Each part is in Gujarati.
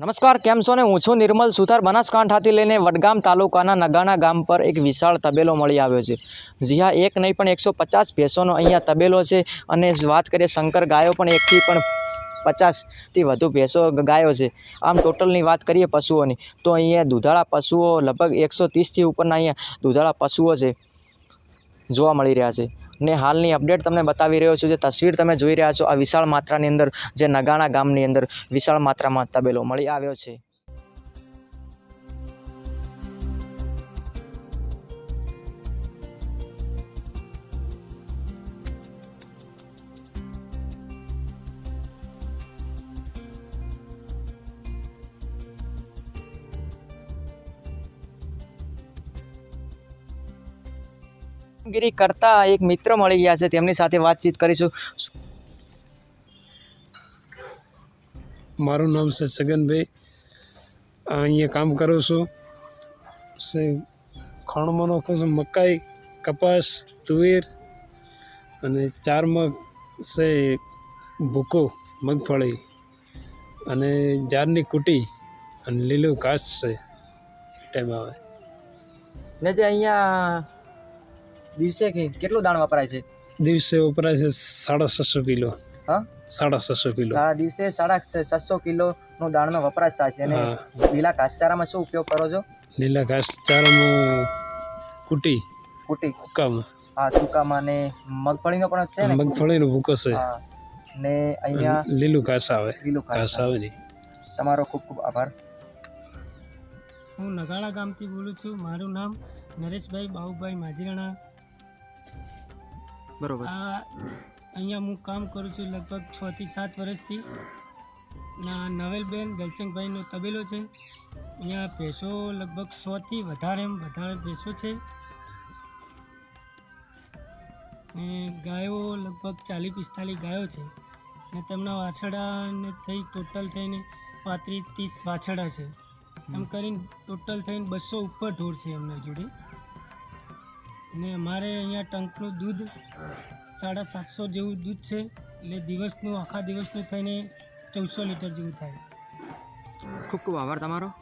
નમસ્કાર, કેમ છો ને? હું છું નિર્મલ સુથાર. બનાસકાંઠાથી લઈને વડગામ તાલુકાના નગાણા ગામ પર એક વિશાળ તબેલો મળી આવ્યો છે. જી એક નહીં પણ એકસો પચાસ ભેંસોનો અહીંયા તબેલો છે અને વાત કરીએ શંકર ગાયો પણ એકથી પણ પચાસથી વધુ ભેંસો ગાયો છે. આમ ટોટલની વાત કરીએ પશુઓની, તો અહીંયા દુધાળા પશુઓ લગભગ એકસો ત્રીસથી ઉપરના અહીંયા દુધાળા પશુઓ છે, જોવા મળી રહ્યા છે. ને હાલની અપડેટ તમને બતાવી રહ્યો છું. જે તસવીર તમે જોઈ રહ્યા છો, આ વિશાળ માત્રાની અંદર, જે નગાણા ગામની અંદર વિશાળ માત્રામાં તબેલો મળી આવ્યો છે. કામગીરી કરતા એક મિત્ર મળી ગયા છે. તેમની સાથે વાતચીત કરીશું. મારું નામ છે છગનભાઈ અહીંયા કામ કરું છું. સે ખાણમાં નાખું છું. મકાઈ કપાસ તુવેર અને ચાર મગ છે ભૂકો મગફળી અને જારની કુટી અને લીલું ઘાસ છે. એક ટાઈમ આવે. ને જે અહીંયા દિવસે કે- કેટલું દાણ વપરાય છે? દિવસે વપરાય છે સાડા છસો કિલો. હા? સાડા છસો કિલો. આ દિવસે સાડા છસો કિલોનો દાણનો વપરાશ થાય છે. અને લીલા ઘાસચારામાં શું ઉપયોગ કરો છો? લીલા ઘાસચારામાં કુટી. કુટી. હુકામાં આ સૂકામાં ને મગફળીનો પણ છે ને? મગફળીનો ભૂકો છે ને અહીંયા લીલું ઘાસ આવે. લીલું ઘાસ ઘાસ આવે ને તમારો ખૂબ ખૂબ આભાર. હું નગાળા ગામથી બોલું છું. મારું નામ નરેશભાઈ બાહુભાઈ માજીરાણા. બરોબર. અહીંયા હું કામ કરું છું લગભગ છ થી સાત વર્ષથી. ના નવેલબેન દલસંગભાઈનો તબેલો છે. અહીંયા ભેંસો લગભગ સોથી વધારે એમ વધારે ભેંસો છે. ને ગાયો લગભગ ચાલીસ પિસ્તાલીસ ગાયો છે. ને તેમના વાછડાને થઈ ટોટલ થઈને પાંત્રીસ ત્રીસ વાછડા છે. એમ કરીને ટોટલ થઈને બસો ઉપર ઢોર છે એમના જોડે. ને મારે અહીંયા ટંકનું દૂધ સાડા સાતસો જેવું દૂધ છે. એટલે દિવસનું, આખા દિવસનું થઈને ચૌદસો લીટર જેવું થાય. ખૂબ ખૂબ આભાર તમારો.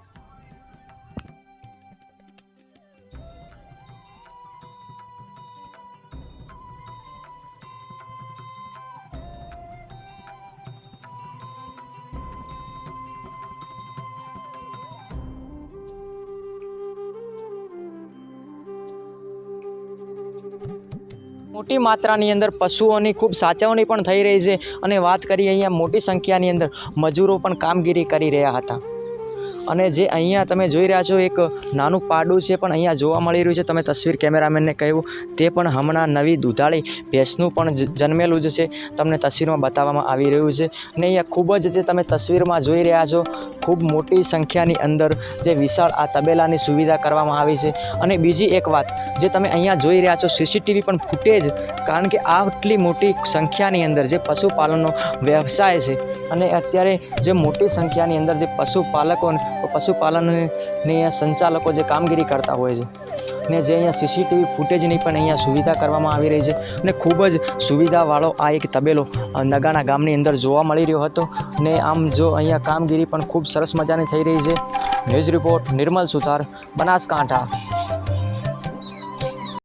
મોટી માત્રાની અંદર પશુઓની ખૂબ સાચવણી પણ થઈ રહી છે. અને વાત કરીએ અહીંયા મોટી સંખ્યાની અંદર મજૂરો પણ કામગીરી કરી રહ્યા હતા. અને જે અહીંયા તમે જોઈ રહ્યા છો, એક નાનું પાડું છે, પણ અહીંયા જોવા મળી રહ્યું છે. તમે તસવીર કેમેરામેનને કહ્યું, તે પણ હમણાં નવી દૂધાળી ભેંસનું પણ જન્મેલું જ છે. તમને તસવીરમાં બતાવવામાં આવી રહ્યું છે. ને અહીંયા ખૂબ જ જે તમે તસવીરમાં જોઈ રહ્યા છો, ખૂબ મોટી સંખ્યાની અંદર જે વિશાળ આ તબેલાની સુવિધા કરવામાં આવી છે. અને બીજી એક વાત, જે તમે અહીંયા જોઈ રહ્યા છો, સીસીટીવી પણ ફૂટેજ, કારણ કે આટલી મોટી સંખ્યાની અંદર જે પશુપાલનનો વ્યવસાય છે. અને અત્યારે જે મોટી સંખ્યાની અંદર જે પશુપાલકો પશુપાલનની સંચાલકો જે કામગીરી કરતા હોય છે. ને જે અહીંયા સીસીટીવી ફૂટેજની પણ અહીંયા સુવિધા કરવામાં આવી રહી છે. અને ખૂબ જ સુવિધાવાળો આ એક તબેલો નગાણા ગામની અંદર જોવા મળી રહ્યો હતો. ને આમ જો અહીંયા કામગીરી પણ ખૂબ સરસ મજાની થઈ રહી છે. News report Nirmal Suthar, Banaskantha.